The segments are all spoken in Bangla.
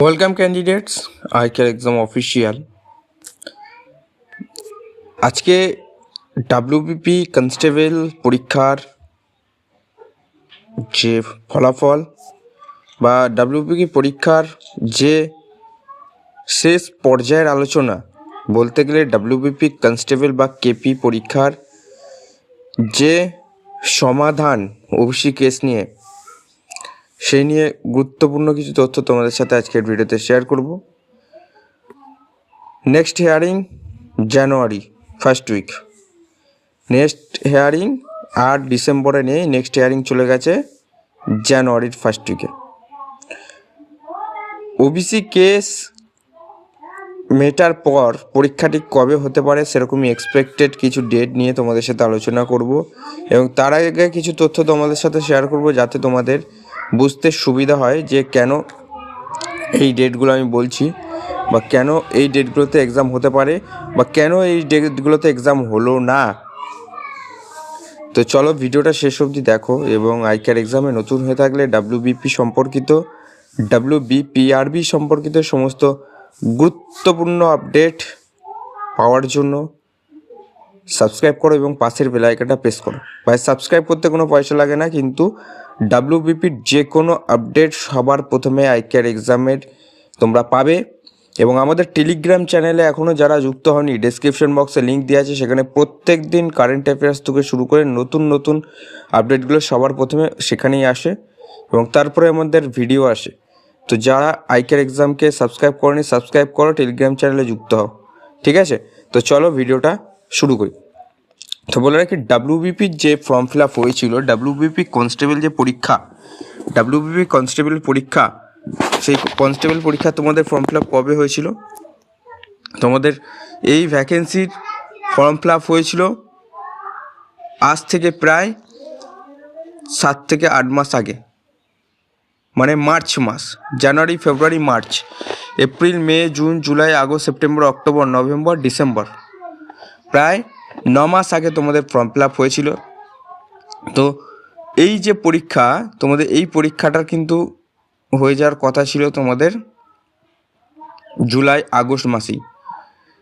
ওয়েলকাম ক্যান্ডিডেটস আইকার এক্সাম অফিসিয়াল আজকে ডাব্লিউবিপি কনস্টেবল পরীক্ষার যে ফলাফল বা ডাব্লিউবিপি পরীক্ষার যে শেষ পর্যায়ের আলোচনা, বলতে গেলে ডাব্লিউবিপি কনস্টেবল বা কেপি পরীক্ষার যে সমাধান ওবিসি কেস নিয়ে সেই নিয়ে গুরুত্বপূর্ণ কিছু তথ্য তোমাদের সাথে আজকের ভিডিওতে শেয়ার করব। Next hearing January first week next hearing আর ডিসেম্বরে নেই নেক্সট হেয়ারিং চলে গেছে জানুয়ারির ফার্স্ট উইকে ওবিসি কেস মেটার পর পরীক্ষাটি কবে হতে পারে সেরকমই এক্সপেক্টেড কিছু ডেট নিয়ে তোমাদের সাথে আলোচনা করব এবং তার আগে কিছু তথ্য তোমাদের সাথে শেয়ার করব যাতে তোমাদের বুঝতে সুবিধা হয় যে কেন এই ডেটগুলো আমি বলছি বা কেন এই ডেটগুলোতে এক্সাম হতে পারে বা কেন এই ডেটগুলোতে এক্সাম হলো না। তো চলো ভিডিওটা শেষ অবধি দেখো এবং আইকার এক্সামে নতুন হয়ে থাকলে ডাব্লিউবিপি সম্পর্কিত ডাব্লিউবিপিআরবি সম্পর্কিত সমস্ত গুরুত্বপূর্ণ আপডেট পাওয়ার জন্য সাবস্ক্রাইব করো এবং পাশের বেল আইকনটা প্রেস করো। ভাই সাবস্ক্রাইব করতে কোনো পয়সা লাগে না, কিন্তু ডাব্লিউবিপির যে কোনো আপডেট সবার প্রথমে আইকেয়ার এক্সামের তোমরা পাবে। এবং আমাদের টেলিগ্রাম চ্যানেলে এখনও যারা যুক্ত হয়নি ডেসক্রিপশন বক্সে লিঙ্ক দেওয়া আছে, সেখানে প্রত্যেক দিন কারেন্ট অ্যাফেয়ার্স থেকে শুরু করে নতুন নতুন আপডেটগুলো সবার প্রথমে সেখানেই আসে এবং তারপরে আমাদের ভিডিও আসে। তো যারা আইকের এক্সামকে সাবস্ক্রাইব করেনি সাবস্ক্রাইব করো টেলিগ্রাম চ্যানেলে যুক্ত হও। ঠিক আছে? তো চলো ভিডিওটা শুরু করি। তো বলে রাখি ডাব্লিউবিপির যে ফর্ম ফিল আপ হয়েছিল ডাব্লিউবিপি কনস্টেবল যে পরীক্ষা ডাব্লিউবিপি কনস্টেবল পরীক্ষা, সেই কনস্টেবল পরীক্ষা তোমাদের ফর্ম ফিল আপ কবে হয়েছিল? তোমাদের এই ভ্যাকেন্সির ফর্ম ফিল আপ হয়েছিল আজ থেকে প্রায় সাত থেকে আট মাস আগে। মানে মার্চ মাস, January, February, March, April, May, June, July, August, September, October, November, December. প্রায় ন মাস আগে তোমাদের ফর্ম ফিল আপ হয়েছিল। তো এই যে পরীক্ষা, তোমাদের এই পরীক্ষাটার কিন্তু হয়ে যাওয়ার কথা ছিল তোমাদের জুলাই আগস্ট মাসেই।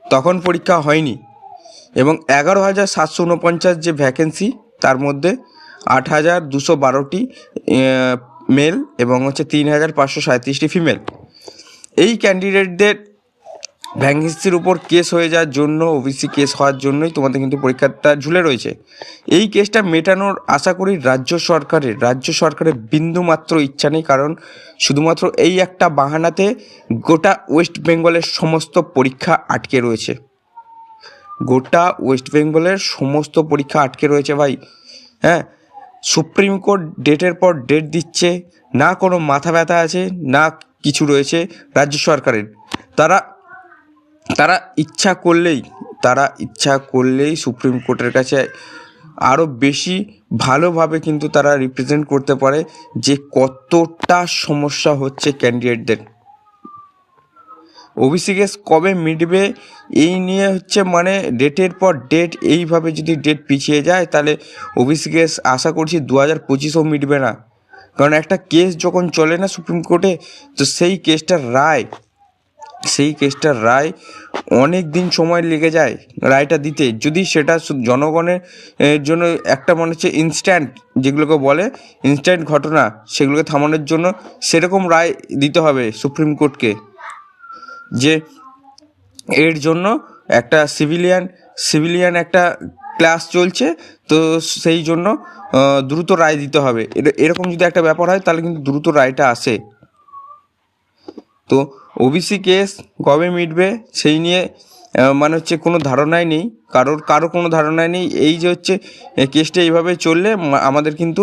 তখন পরীক্ষা হয়নি এবং এগারো হাজার সাতশো উনপঞ্চাশ যে ভ্যাকেন্সি তার মধ্যে আট হাজার দুশো বারোটি মেল এবং হচ্ছে তিন হাজার পাঁচশো সাঁত্রিশটি ফিমেল এই ক্যান্ডিডেটদের ভ্যাকেন্সির উপর কেস হয়ে যাওয়ার জন্য ওবিসি কেস হওয়ার জন্যই তোমাদের কিন্তু পরীক্ষাটা ঝুলে রয়েছে। এই কেসটা মেটানোর আশা করি রাজ্য সরকারের রাজ্য সরকারের বিন্দু মাত্র ইচ্ছা নেই, কারণ শুধুমাত্র এই একটা বাহানাতে গোটা ওয়েস্ট বেঙ্গলের সমস্ত পরীক্ষা আটকে রয়েছে। গোটা ওয়েস্ট বেঙ্গলের সমস্ত পরীক্ষা আটকে রয়েছে ভাই। হ্যাঁ সুপ্রিম কোর্ট ডেটের পর ডেট দিচ্ছে, না কোনো মাথা ব্যথা আছে, না কিছু রয়েছে রাজ্য সরকারের। তারা তারা ইচ্ছা করলেই, তারা ইচ্ছা করলেই সুপ্রিম কোর্টের কাছে আরও বেশি ভালোভাবে কিন্তু তারা রিপ্রেজেন্ট করতে পারে যে কতটা সমস্যা হচ্ছে ক্যান্ডিডেটদের ওবিসি কেস কবে মিটবে, এই নিয়ে হচ্ছে মানে ডেটের পর ডেট এইভাবে যদি ডেট পিছিয়ে যায়, তাহলে ওবিসি কেস আশা করছি দু হাজার পঁচিশেও মিটবে না। কারণ একটা কেস যখন চলে না সুপ্রিম কোর্টে, তো সেই কেসটার রায় সেই কেসটার রায় অনেক দিন সময় লেগে যায় রায়টা দিতে। যদি সেটা জনগণের জন্য একটা মনে হচ্ছে ইনস্ট্যান্ট যেগুলোকে বলে ইনস্ট্যান্ট ঘটনা সেগুলোকে থামানোর জন্য সেরকম রায় দিতে হবে সুপ্রিম কোর্টকে। যে এর জন্য একটা সিভিলিয়ান সিভিলিয়ান একটা ক্লাস চলছে, তো সেই জন্য দ্রুত রায় দিতে হবে। এর- এরকম যদি একটা ব্যাপার হয়, তাহলে কিন্তু দ্রুত রায়টা আসে। তো ওবিসি কেস কবে মিটবে সেই নিয়ে মানে হচ্ছে কোনো ধারণাই নেই। কারোর কারও কোনো ধারণাই নেই। এই যে হচ্ছে কেসটা এইভাবে চললে আমাদের কিন্তু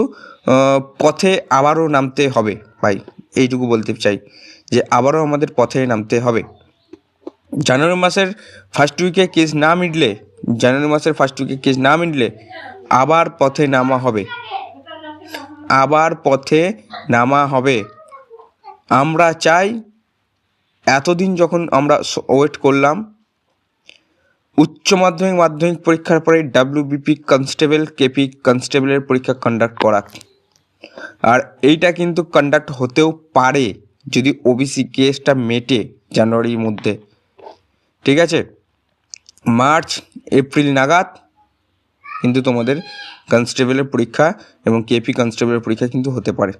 পথে আবারও নামতে হবে। ভাই, এইটুকু বলতে চাই যে আবারও আমাদের পথে নামতে হবে। জানুয়ারি মাসের ফার্স্ট উইকে কেস না মিটলে, জানুয়ারি মাসের ফার্স্ট উইকে কেস না মিটলে আবার পথে নামা হবে। আবার পথে নামা হবে। আমরা চাই এতদিন যখন আমরা ওয়েট করলাম, উচ্চ মাধ্যমিক মাধ্যমিক পরীক্ষার পরে ডাব্লিউবিপি কনস্টেবল কেপি কনস্টেবলের পরীক্ষা কন্ডাক্ট করা। আর এইটা কিন্তু কন্ডাক্ট হতেও পারে যদি ওবিসি কেসটা মেটে জানুয়ারির মধ্যে। ঠিক আছে? মার্চ, এপ্রিল নাগাদ কিন্তু তোমাদের কনস্টেবলের পরীক্ষা এবং কেপি কনস্টেবলের পরীক্ষা কিন্তু হতে পারে।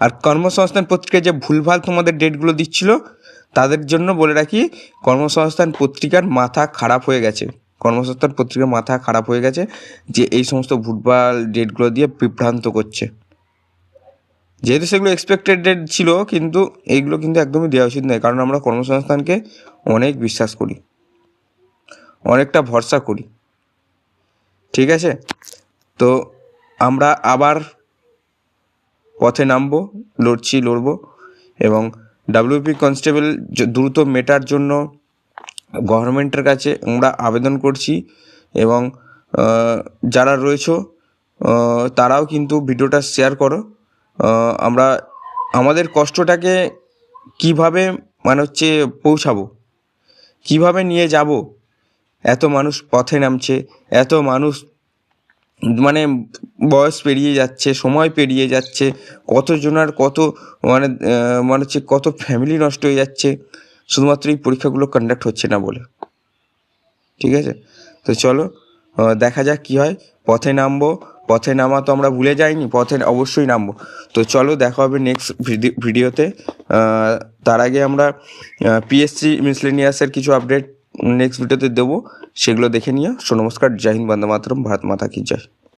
আর কর্মসংস্থান পত্রিকায় যে ভুলভাল তোমাদের ডেটগুলো দিচ্ছিল, তাদের জন্য বলে রাখি, কর্মসংস্থান পত্রিকার মাথা খারাপ হয়ে গেছে। কর্মসংস্থান পত্রিকার মাথা খারাপ হয়ে গেছে যে এই সমস্ত ভুলভাল ডেটগুলো দিয়ে বিভ্রান্ত করছে। যেহেতু সেগুলো এক্সপেক্টেড ডেট ছিল, কিন্তু এইগুলো কিন্তু একদমই দেওয়া উচিত নয়, কারণ আমরা কর্মসংস্থানকে অনেক বিশ্বাস করি। অনেকটা ভরসা করি। ঠিক আছে? তো আমরা আবার পথে নামবো, লড়ছি, লড়বো এবং ডাব্লিউপি কনস্টেবল দ্রুত মেটার জন্য গভর্নমেন্টের কাছে আমরা আবেদন করছি এবং যারা রয়েছো তারাও কিন্তু ভিডিওটা শেয়ার করো। আমরা আমাদের কষ্টটাকে কীভাবে মানে হচ্ছে পৌঁছাবো? কীভাবে নিয়ে যাব? এত মানুষ পথে নামছে, এত মানুষ মানে বয়স পেরিয়ে যাচ্ছে, সময় পেরিয়ে যাচ্ছে কতজনের কত মানে মানে হচ্ছে কত ফ্যামিলি নষ্ট হয়ে যাচ্ছে, শুধুমাত্র এই পরীক্ষাগুলো কন্ডাক্ট হচ্ছে না বলে। ঠিক আছে? তো চলো দেখা যাক কী হয়। পথে নামবো, পথে নামা তো আমরা ভুলে যাইনি, পথে অবশ্যই নামবো। তো চলো, দেখা হবে নেক্সট ভিডিওতে তার আগে আমরা পিএসসি মিসলেনিয়াসের কিছু আপডেট নেক্সট ভিডিওতে দেবো। সেগুলো দেখে নিও। সো নমস্কার জয় হিন্দ বন্দে মাতরম ভারত মাতা কি জয়।